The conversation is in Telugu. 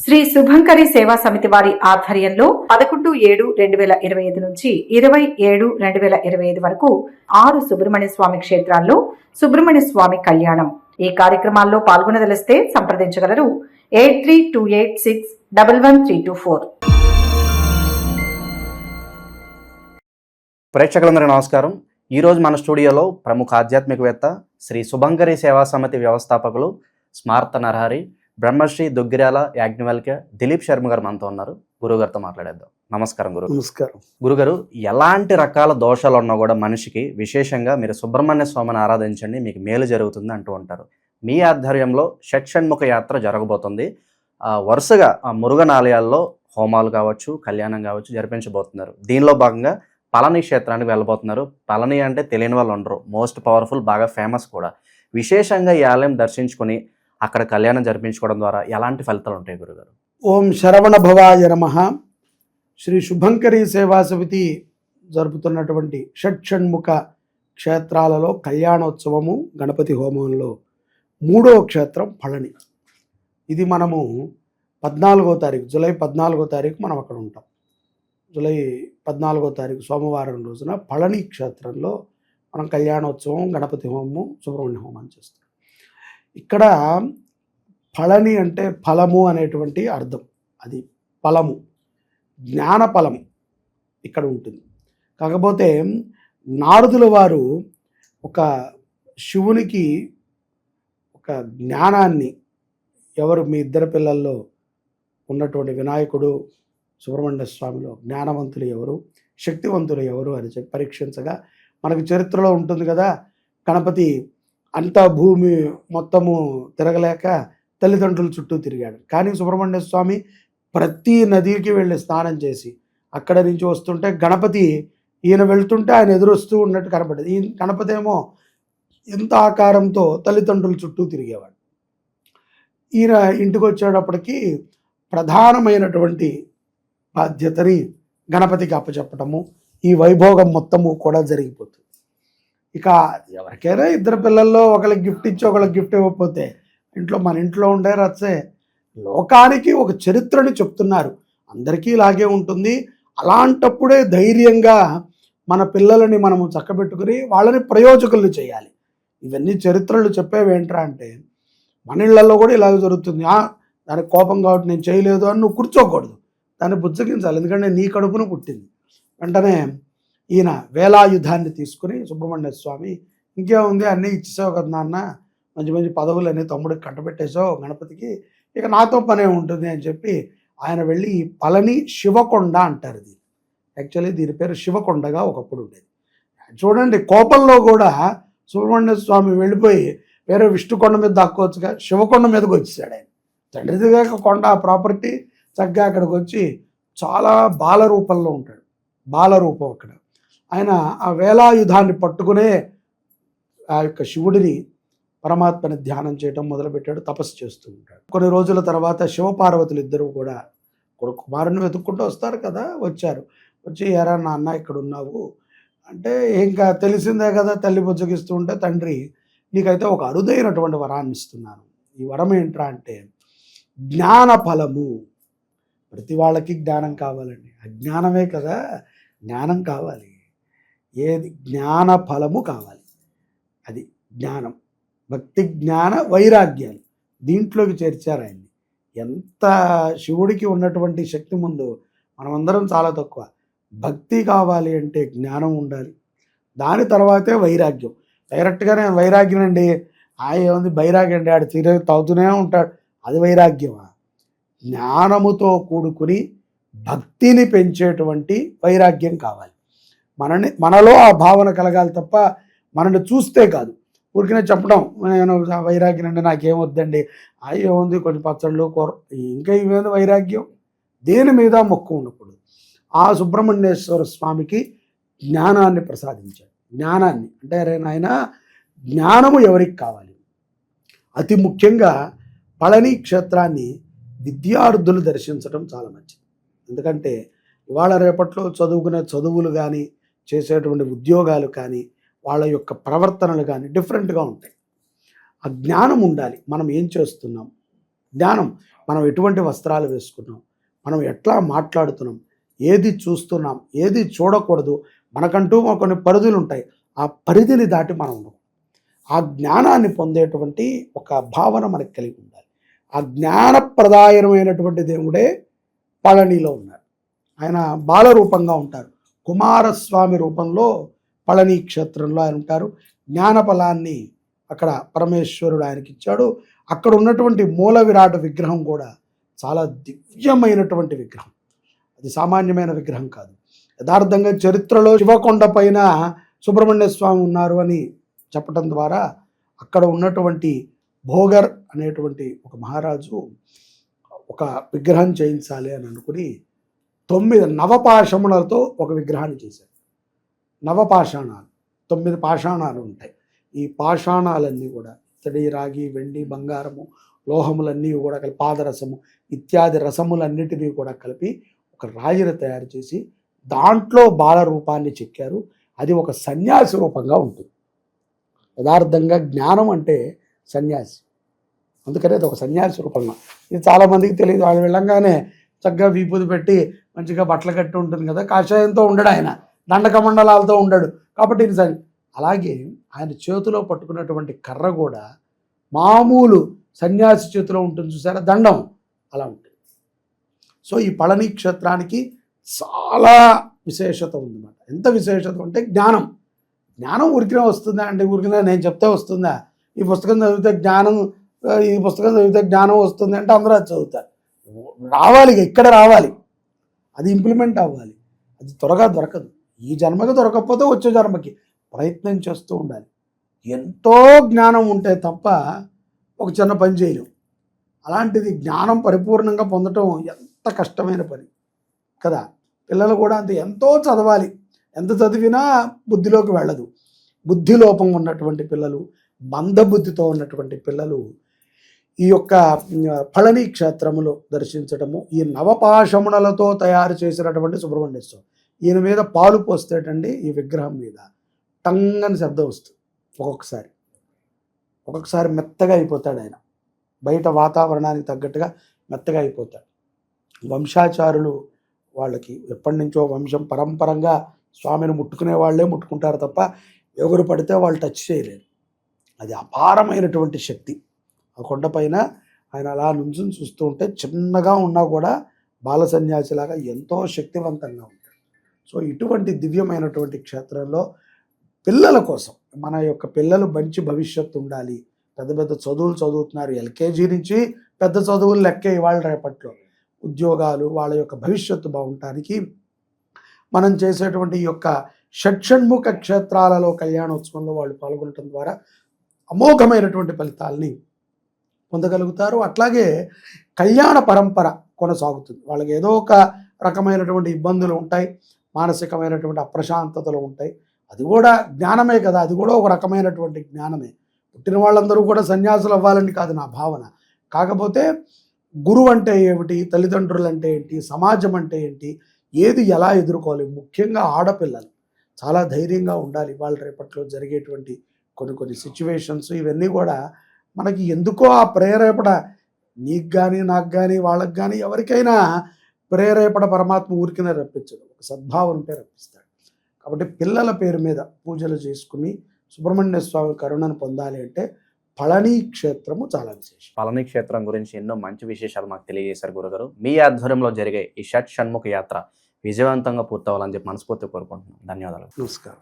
శ్రీ శుభంకరి సేవా సమితి వారి ఆధ్వర్యంలో పదకొండు ఏడు రెండు వేల ఇరవై ఐదు నుంచి ఇరవై ఏడు రెండు వేల ఇరవై ఐదు వరకు ఆరు సుబ్రహ్మణ్య స్వామి క్షేత్రాల్లో సుబ్రహ్మణ్య స్వామి కళ్యాణం. ఈ కార్యక్రమాల్లో పాల్గొనదలిస్తే సంప్రదించగలరు. Eight three two eight six double one three two four. ప్రేక్షకులందరూ నమస్కారం. ఈరోజు మన స్టూడియోలో ప్రముఖ ఆధ్యాత్మికవేత్త శ్రీ శుభంకరి సేవా సమితి వ్యవస్థాపకులు స్మార్త నరహరి బ్రహ్మశ్రీ దుగ్గిరాల యాజ్ఞవల్క్య దిలీప్ శర్మ గారు మనతో ఉన్నారు. గురుగారితో మాట్లాడేద్దాం. నమస్కారం గురు నమస్కారం. గురుగారు ఎలాంటి రకాల దోషాలు ఉన్నా కూడా మనిషికి విశేషంగా మీరు సుబ్రహ్మణ్య స్వామిని ఆరాధించండి మీకు మేలు జరుగుతుంది అంటూ ఉంటారు. మీ ఆధ్వర్యంలో షట్షణ్ముఖ యాత్ర జరగబోతుంది. ఆ, వరుసగా ఆ మురుగన్ ఆలయాల్లో హోమాలు కావచ్చు కళ్యాణం కావచ్చు జరిపించబోతున్నారు. దీనిలో భాగంగా పళని క్షేత్రానికి వెళ్ళబోతున్నారు. పళని అంటే తెలియని వాళ్ళు ఉండరు. మోస్ట్ పవర్ఫుల్ బాగా ఫేమస్ కూడా. విశేషంగా ఈ ఆలయం దర్శించుకొని అక్కడ కళ్యాణం జరిపించుకోవడం ద్వారా ఎలాంటి ఫలితాలు ఉంటాయి గురుగారు? ఓం శరవణ భవాయ నమ. శ్రీ శుభంకరి సేవా సమితి జరుపుతున్నటువంటి షట్షణ్ముఖ క్షేత్రాలలో కళ్యాణోత్సవము గణపతి హోమంలో మూడవ క్షేత్రం పళని. ఇది మనము పద్నాలుగో తారీఖు జూలై పద్నాలుగో తారీఖు మనం అక్కడ ఉంటాం. జూలై పద్నాలుగో తారీఖు సోమవారం రోజున పళని క్షేత్రంలో మనం కళ్యాణోత్సవం గణపతి హోమము సుబ్రహ్మణ్య హోమం చేస్తాం. ఇక్కడ ఫళని అంటే ఫలము అనేటువంటి అర్థం. అది ఫలము. జ్ఞాన ఫలము ఇక్కడ ఉంటుంది. కాకపోతే నారదుల వారు ఒక శివునికి ఒక జ్ఞానాన్ని ఎవరు మీ ఇద్దరు పిల్లల్లో ఉన్నటువంటి వినాయకుడు సుబ్రహ్మణ్య స్వామిలో జ్ఞానవంతులు ఎవరు శక్తివంతులు ఎవరు అని చెప్పి పరీక్షించగా మనకు చరిత్రలో ఉంటుంది కదా గణపతి అంతా భూమి మొత్తము తిరగలేక తల్లిదండ్రుల చుట్టూ తిరిగాడు. కానీ సుబ్రహ్మణ్య స్వామి ప్రతి నదికి వెళ్ళి స్నానం చేసి అక్కడ నుంచి వస్తుంటే గణపతి ఈయన వెళ్తుంటే ఆయన ఎదురొస్తూ ఉన్నట్టు కనపడేది ఈ గణపతి ఏమో ఎంత ఆకారంతో తల్లిదండ్రుల చుట్టూ తిరిగేవాడు. ఈయన ఇంటికి వచ్చేటప్పటికి ప్రధానమైనటువంటి బాధ్యతని గణపతికి అప్పచెప్పటము ఈ వైభోగం మొత్తము కూడా జరిగిపోతుంది. ఇక ఎవరికైనా ఇద్దరు పిల్లల్లో ఒకళ్ళకి గిఫ్ట్ ఇచ్చి ఒకళ్ళకి గిఫ్ట్ ఇవ్వకపోతే ఇంట్లో మన ఇంట్లో ఉండే రచ్చే. లోకానికి ఒక చరిత్రని చెప్తున్నారు. అందరికీ ఇలాగే ఉంటుంది. అలాంటప్పుడే ధైర్యంగా మన పిల్లలని మనము చక్కబెట్టుకుని వాళ్ళని ప్రయోజకులు చేయాలి. ఇవన్నీ చరిత్రలు చెప్పేవి ఏంట్రా అంటే మన ఇళ్ళలో కూడా ఇలాగ జరుగుతుంది. "ఆ, దానికి కోపం కాబట్టి నేను చేయలేదు అని నువ్వు కూర్చోకూడదు. దాన్ని బుజ్జగించాలి. ఎందుకంటే నీ కడుపును పుట్టింది. వెంటనే ఈయన వేలాయుధాన్ని తీసుకుని సుబ్రహ్మణ్య స్వామి ఇంకేముంది అన్నీ ఇచ్చేసావు కదా నాన్న మంచి మంచి పదవులు అన్నీ తమ్ముడికి కట్టబెట్టేసావు గణపతికి ఇక నాతో పనే ఉంటుంది అని చెప్పి ఆయన వెళ్ళి ఈ పళని శివకొండ అంటారు ఇది యాక్చువల్లీ దీని పేరు శివకొండగా ఒకప్పుడు ఉండేది. చూడండి కోపంలో కూడా సుబ్రహ్మణ్య స్వామి వెళ్ళిపోయి వేరే విష్ణుకొండ మీద దాక్కోవచ్చుగా శివకొండ మీదకి వచ్చేసాడు ఆయన. తండ్రిదిగా కొండ ప్రాపర్టీ చక్కగా అక్కడికి వచ్చి చాలా బాల రూపంలో ఉంటాడు. బాల రూపం అక్కడ. ఆయన ఆ వేలాయుధాన్ని పట్టుకునే ఆ యొక్క శివుడిని పరమాత్మని ధ్యానం చేయడం మొదలుపెట్టాడు తపస్సు చేస్తూ ఉంటాడు. కొన్ని రోజుల తర్వాత శివపార్వతులు ఇద్దరు కూడా ఇప్పుడు కుమారుని వెతుక్కుంటూ వస్తారు కదా వచ్చారు. వచ్చి ఎరా నాన్న ఇక్కడ ఉన్నావు అంటే ఇంకా తెలిసిందే కదా తల్లి బుజ్జగిస్తూ ఉంటే తండ్రి నీకైతే ఒక అరుదైనటువంటి వరాన్ని ఇస్తున్నాను. ఈ వరం ఏంట్రా అంటే జ్ఞాన ఫలము ప్రతి వాళ్ళకి జ్ఞానం కావాలండి. అజ్ఞానమే కదా జ్ఞానం కావాలి. ఏది జ్ఞాన ఫలము కావాలి. అది జ్ఞానం. భక్తి జ్ఞాన వైరాగ్యాలు. దీంట్లోకి చేర్చారు ఆయన్ని. ఎంత శివుడికి ఉన్నటువంటి శక్తి ముందు మనమందరం చాలా తక్కువ. భక్తి కావాలి అంటే జ్ఞానం ఉండాలి. దాని తర్వాతే వైరాగ్యం. డైరెక్ట్గా నేను వైరాగ్యం అండి. ఆ ఏముంది బైరాగ్యం అండి. ఆడు తీరే తవ్వుతూనే ఉంటాడు. అది వైరాగ్యమా? జ్ఞానముతో కూడుకుని భక్తిని పెంచేటువంటి వైరాగ్యం కావాలి. మనని మనలో ఆ భావన కలగాలి తప్ప మనని చూస్తే కాదు. ఊరికనే చెప్పడం నేను వైరాగ్యం అంటే నాకేం వద్దండి అయ్యో ఉంది కొన్ని పచ్చళ్ళు కూర. ఇంకా ఇవేంది వైరాగ్యం? దేని మీద మొక్కు ఉండకూడదు. ఆ సుబ్రహ్మణ్యేశ్వర స్వామికి జ్ఞానాన్ని ప్రసాదించాడు. జ్ఞానాన్ని. అంటే అరే నాయన జ్ఞానము ఎవరికి కావాలి? అతి ముఖ్యంగా పళని క్షేత్రాన్ని విద్యార్థులు దర్శించడం చాలా మంచిది. ఎందుకంటే ఇవాళ రేపట్లో చదువుకునే చదువులు కానీ చేసేటువంటి ఉద్యోగాలు కానీ వాళ్ళ యొక్క ప్రవర్తనలు కానీ డిఫరెంట్గా ఉంటాయి. ఆ జ్ఞానం ఉండాలి. మనం ఏం చేస్తున్నాం? జ్ఞానం. మనం ఎటువంటి వస్త్రాలు వేసుకున్నాం? మనం ఎట్లా మాట్లాడుతున్నాం? ఏది చూస్తున్నాం? ఏది చూడకూడదు? మనకంటూ కొన్ని పరిధులు ఉంటాయి. ఆ పరిధిని దాటి మనం ఉండకూడదు. ఆ జ్ఞానాన్ని పొందేటువంటి ఒక భావన మనకు కలిగి ఉండాలి. ఆ జ్ఞానప్రదాయమైనటువంటి దేవుడే పళనిలో ఉన్నారు. ఆయన బాలరూపంగా ఉంటారు. కుమారస్వామి రూపంలో పళని క్షేత్రంలో ఆయన ఉంటారు. జ్ఞానఫలాన్ని అక్కడ పరమేశ్వరుడు ఆయనకి ఇచ్చాడు అక్కడ ఉన్నటువంటి మూల విరాట విగ్రహం కూడా చాలా దివ్యమైనటువంటి విగ్రహం. అది సామాన్యమైన విగ్రహం కాదు. యథార్థంగా చరిత్రలో శివకొండ పైన సుబ్రహ్మణ్య స్వామి ఉన్నారు అని చెప్పటం ద్వారా అక్కడ ఉన్నటువంటి భోగర్ అనేటువంటి ఒక మహారాజు ఒక విగ్రహం చేయించాలి అని అనుకుని తొమ్మిది నవపాషములతో ఒక విగ్రహాన్ని చేశారు. నవపాషాణాలు. తొమ్మిది పాషాణాలు ఉంటాయి. ఈ పాషాణాలన్నీ కూడా ఇత్తడి రాగి వెండి బంగారము లోహములన్నీ కూడా కలిపి పాదరసము ఇత్యాది రసములన్నిటినీ కూడా కలిపి ఒక రాయిని తయారు చేసి దాంట్లో బాల రూపాన్ని చెక్కారు. అది ఒక సన్యాసి రూపంగా ఉంటుంది. యథార్థంగా జ్ఞానం అంటే సన్యాసి. అందుకనే అది ఒక సన్యాసి రూపంగా. ఇది చాలామందికి తెలియదు. వాళ్ళు వెళ్ళంగానే చక్కగా విభూతి పెట్టి మంచిగా బట్టలు కట్టి ఉంటుంది కదా కాషాయంతో ఉండడు ఆయన దండకమండలాలతో ఉండడు. కాబట్టి ఈసారి అలాగే ఆయన చేతిలో పట్టుకున్నటువంటి కర్ర కూడా మామూలు సన్యాసి చేతిలో ఉంటుంది చూసారా దండం అలా ఉంటుంది. సో ఈ పళని క్షేత్రానికి చాలా విశేషత ఉందన్నమాట. ఎంత విశేషత అంటే జ్ఞానం. జ్ఞానం ఉరికినా వస్తుందా అంటే ఉరికినా నేను చెప్తే వస్తుందా? ఈ పుస్తకం చదివితే జ్ఞానం ఈ పుస్తకం చదివితే జ్ఞానం వస్తుంది అంటే అందరూ అది చదువుతారు. రావాలి ఇక్కడ రావాలి. అది ఇంప్లిమెంట్ అవ్వాలి. అది త్వరగా దొరకదు. ఈ జన్మకి దొరకకపోతే వచ్చే జన్మకి ప్రయత్నం చేస్తూ ఉండాలి. ఎంతో జ్ఞానం ఉంటే తప్ప ఒక చిన్న పని చేయలేం. అలాంటిది జ్ఞానం పరిపూర్ణంగా పొందటం ఎంత కష్టమైన పని. కదా? పిల్లలు కూడా అంత. ఎంతో చదవాలి. ఎంత చదివినా బుద్ధిలోకి వెళ్ళదు. బుద్ధి లోపం ఉన్నటువంటి పిల్లలు మందబుద్ధితో ఉన్నటువంటి పిల్లలు ఈ యొక్క ఉమ్, పళని క్షేత్రములో దర్శించడము ఈ నవపాషమునలతో తయారు చేసినటువంటి సుబ్రహ్మణ్య స్వామి ఈయన మీద పాలు పోస్తేటండి ఈ విగ్రహం మీద. టంగని శబ్దం వస్తుంది ఒక్కొక్కసారి. ఒక్కొక్కసారి మెత్తగా అయిపోతాడు ఆయన. బయట వాతావరణానికి తగ్గట్టుగా మెత్తగా అయిపోతాడు. వంశాచారులు వాళ్ళకి ఎప్పటి నుంచో వంశం పరంపరంగా స్వామిని ముట్టుకునే వాళ్ళే ముట్టుకుంటారు తప్ప ఎవరు పడితే వాళ్ళు టచ్ చేయలేరు. అది అపారమైనటువంటి శక్తి. ఆ కొండపైన ఆయన అలా నుంచుని చూస్తూ ఉంటే చిన్నగా ఉన్నా కూడా బాల సన్యాసిలాగా ఎంతో శక్తివంతంగా ఉంటాడు. సో ఇటువంటి దివ్యమైనటువంటి క్షేత్రంలో పిల్లల కోసం మన యొక్క పిల్లలు మంచి భవిష్యత్తు ఉండాలి. పెద్ద పెద్ద చదువులు చదువుతున్నారు. ఎల్కేజీ నుంచి పెద్ద చదువులు లెక్కే ఇవాళ రేపట్లో. ఉద్యోగాలు వాళ్ళ యొక్క భవిష్యత్తు బాగుండటానికి మనం చేసేటువంటి ఈ యొక్క షట్షణ్ముఖ క్షేత్రాలలో కళ్యాణోత్సవంలో వాళ్ళు పాల్గొనటం ద్వారా అమోఘమైనటువంటి ఫలితాల్ని పొందగలుగుతారు. అట్లాగే కళ్యాణ పరంపర కొనసాగుతుంది. వాళ్ళకి ఏదో ఒక రకమైనటువంటి ఇబ్బందులు ఉంటాయి. మానసికమైనటువంటి అప్రశాంతతలు ఉంటాయి. అది కూడా జ్ఞానమే కదా. అది కూడా ఒక రకమైనటువంటి జ్ఞానమే. పుట్టిన వాళ్ళందరూ కూడా సన్యాసులు అవ్వాలని కాదు నా భావన. కాకపోతే గురువు అంటే ఏమిటి? తల్లిదండ్రులు అంటే ఏంటి? సమాజం అంటే ఏంటి? ఏది ఎలా ఎదుర్కోవాలి? ముఖ్యంగా ఆడపిల్లలు. చాలా ధైర్యంగా ఉండాలి. వాళ్ళ రేపట్లో జరిగేటువంటి కొన్ని కొన్ని సిచ్యువేషన్స్ ఇవన్నీ కూడా మనకి ఎందుకో ఆ ప్రేరేపణ నీకు కానీ నాకు కానీ వాళ్ళకి కానీ ఎవరికైనా ప్రేరేపణ పరమాత్మ ఊరికినే రప్పించడు ఒక సద్భావం ఉంటే రప్పిస్తాడు. కాబట్టి పిల్లల పేరు మీద పూజలు చేసుకుని సుబ్రహ్మణ్య స్వామి కరుణను పొందాలి అంటే పళని క్షేత్రము చాలా విశేషం. పళని క్షేత్రం గురించి ఎన్నో మంచి విశేషాలు మాకు తెలియజేశారు గురుగారు. మీ ఆధ్వర్యంలో జరిగే ఈ షట్ షణ్ముఖ యాత్ర విజయవంతంగా పూర్తవ్వాలని చెప్పి మనస్ఫూర్తి కోరుకుంటున్నాం. ధన్యవాదాలు. నమస్కారం.